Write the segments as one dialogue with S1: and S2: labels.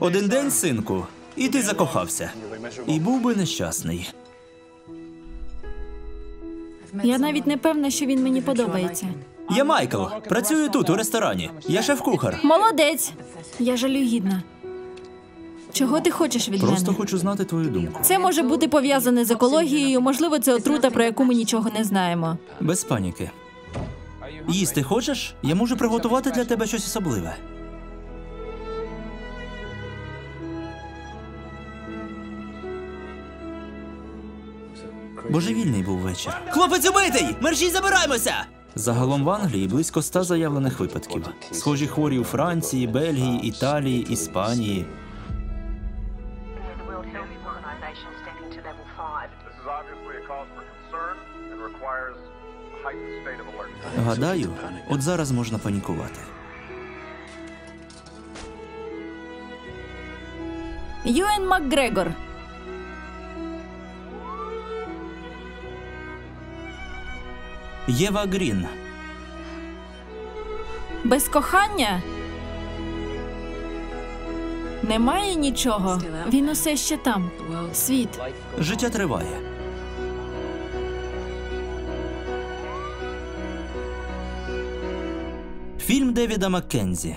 S1: Один день, синку, і ти закохався. І був би нещасний.
S2: Я навіть не певна, що він мені подобається.
S1: Я Майкл. Працюю тут, у ресторані. Я шеф-кухар.
S2: Молодець! Я жалюгідна. Чого ти хочеш від
S1: Просто
S2: мене?
S1: хочу знати твою думку.
S2: Це може бути пов'язане з екологією, можливо, це отрута, про яку ми нічого не знаємо.
S1: Без паніки. Їсти хочеш? Я можу приготувати для тебе щось особливе. Божевільний був вечір. Хлопець убитий! Мерші забираємося! Загалом в Англії близько ста заявлених випадків. Схожі хворі у Франції, Бельгії, Італії, Іспанії.
S3: the World Health Organization stepping to level 5.
S4: This is obviously a cause for concern and requires a heightened state of alert.
S1: Гадаю, от зараз можна панікувати.
S2: Юен Макгрегор.
S1: Єва Грін.
S2: Без кохання? Немає нічого. Він усе ще там. Світ.
S1: Життя триває. Фільм Девіда Маккензі.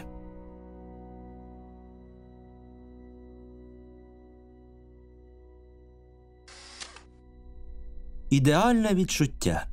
S1: Ідеальне відчуття.